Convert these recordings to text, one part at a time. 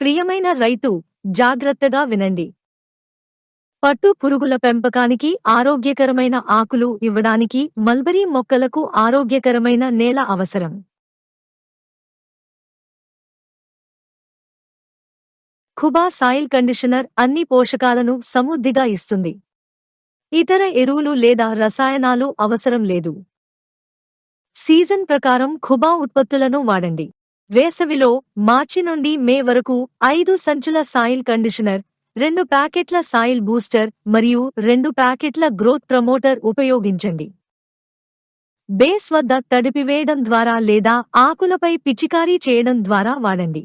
ప్రియమైన రైతు జాగ్రత్తగా వినండి. పట్టు పురుగుల పెంపకానికి ఆరోగ్యకరమైన ఆకులు ఇవ్వడానికి మల్బరీ మొక్కలకు ఆరోగ్యకరమైన నేల అవసరం. ఖుబా సాయిల్ కండిషనర్ అన్ని పోషకాలను సమృద్ధిగా ఇస్తుంది. ఇతర ఎరువులు లేదా రసాయనాలు అవసరం లేదు. సీజన్ ప్రకారం ఖుబా ఉత్పత్తులను వాడండి. వేసవిలో మార్చి నుండి మే వరకు ఐదు సంచుల సాయిల్ కండిషనర్ రెండు ప్యాకెట్ల సాయిల్ బూస్టర్ మరియు రెండు ప్యాకెట్ల గ్రోత్ ప్రమోటర్ ఉపయోగించండి. బేస్ వద్ద తడిపివేయడం ద్వారా లేదా ఆకులపై పిచికారీ చేయడం ద్వారా వాడండి.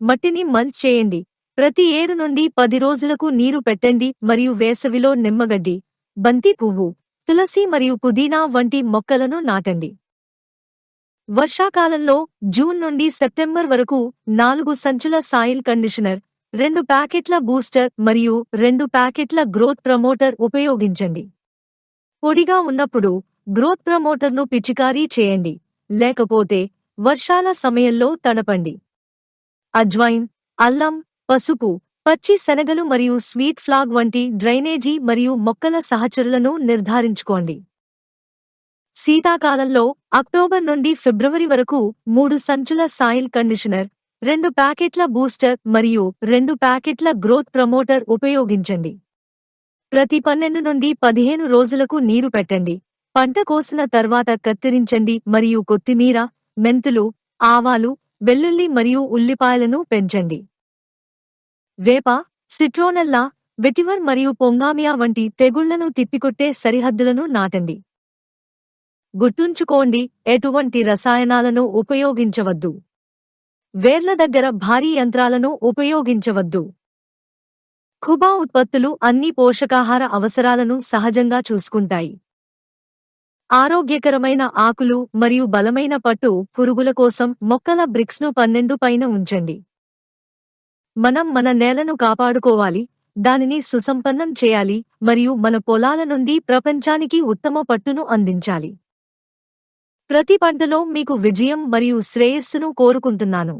మట్టిని మల్చ్ చేయండి. ప్రతి ఏడు నుండి పది రోజులకు నీరు పెట్టండి మరియు వేసవిలో నిమ్మగడ్డి బంతి పువ్వు తులసి మరియు పుదీనా వంటి మొక్కలను నాటండి. వర్షాకాలంలో జూన్ నుండి సెప్టెంబర్ వరకు నాలుగు సంచుల సాయిల్ కండిషనర్ రెండు ప్యాకెట్ల బూస్టర్ మరియు రెండు ప్యాకెట్ల గ్రోత్ ప్రమోటర్ ఉపయోగించండి. పొడిగా ఉన్నప్పుడు గ్రోత్ ప్రమోటర్ను పిచికారీ చేయండి లేకపోతే వర్షాల సమయంలో తడపండి. అజ్వైన్ అల్లం పసుపు పచ్చి శనగలు మరియు స్వీట్ ఫ్లాగ్ వంటి డ్రైనేజీ మరియు మొక్కల సహచరులను నిర్ధారించుకోండి. శీతాకాలంలో అక్టోబర్ నుండి ఫిబ్రవరి వరకు మూడు సంచుల సాయిల్ కండిషనర్ రెండు ప్యాకెట్ల బూస్టర్ మరియు రెండు ప్యాకెట్ల గ్రోత్ ప్రమోటర్ ఉపయోగించండి. ప్రతి పన్నెండు నుండి పదిహేను రోజులకు నీరు పెట్టండి. పంట కోసిన తర్వాత కత్తిరించండి మరియు కొత్తిమీర మెంతులు ఆవాలు వెల్లుల్లి మరియు ఉల్లిపాయలను పెంచండి. వేప సిట్రోనెల్లా వెటివర్ మరియు పొంగామియా వంటి తెగుళ్ళను తిప్పికొట్టే సరిహద్దులను నాటండి. గుర్తుంచుకోండి ఎటువంటి రసాయనాలను ఉపయోగించవద్దు. వేర్ల దగ్గర భారీ యంత్రాలను ఉపయోగించవద్దు. ఖుబా ఉత్పత్తులు అన్ని పోషకాహార అవసరాలను సహజంగా చూసుకుంటాయి. ఆరోగ్యకరమైన ఆకులు మరియు బలమైన పట్టు పురుగుల కోసం మొక్కల బ్రిక్స్ను పన్నెండు పైన ఉంచండి. మనం మన నేలను కాపాడుకోవాలి దానిని సుసంపన్నం చేయాలి మరియు మన పొలాల నుండి ప్రపంచానికి ఉత్తమ పట్టును అందించాలి. ప్రతి పంటలో మీకు విజయం మరియు శ్రేయస్సును కోరుకుంటున్నాను.